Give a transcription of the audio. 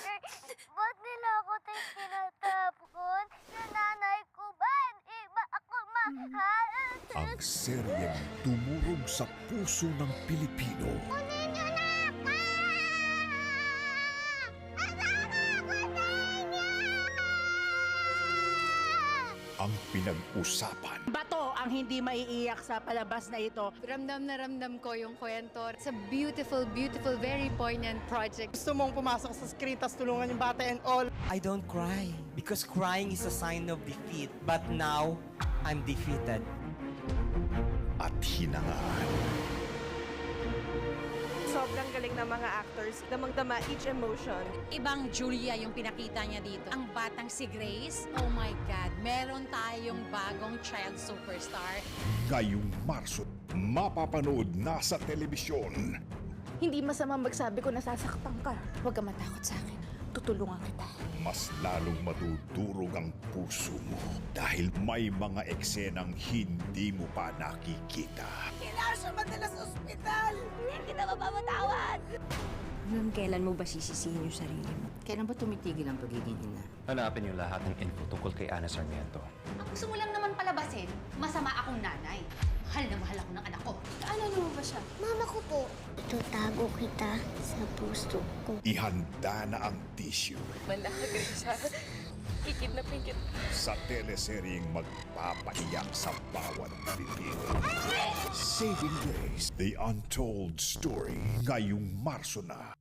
Ba't nila ako tayo tinatapon? Sa nanay ko ba? Hindi ba ako mahal? Ang seryeng tumurog sa puso ng Pilipino. Kunin Ang pinag-usapan Bato ang hindi maiiyak sa palabas na ito. Ramdam na ramdam ko yung kwento. It's a beautiful, beautiful, very poignant project. Gusto mong pumasok sa screen tas tulungan yung bata and all. I don't cry because crying is a sign of defeat. But now, I'm defeated. at hinangaan. Sobrang galing ng mga actors. Damang-dama each emotion. Ibang Julia yung pinakita niya dito. Ang batang si Grace, oh my God, meron tayong bagong child superstar. Ngayong Marso, mapapanood na sa telebisyon. Hindi masama magsabi ko nasasaktan ka. Huwag ka matakot sa akin. Tutulungan kita. Mas lalong madudurog ang puso mo dahil may mga eksenang hindi mo pa nakikita. Hanggang kailan mo ba sisisihin yung sarili mo? Kailan ba tumitigil ang pagiging ina? Hanapin niyo lahat ng info tungkol kay Ana Sarmiento. Ang gusto mo lang naman palabasin, masama akong nanay. Mahal na mahal ako ng anak ko. Ano mo ba siya? Mama ko po. Itutago kita sa puso ko. Ihanda na ang tissue Malaki siya. Kikidnapin kita. sa teleseryeng magpapaiyak sa bawat Pilipino. Saving Grace, The Untold Story, ngayong Marso na.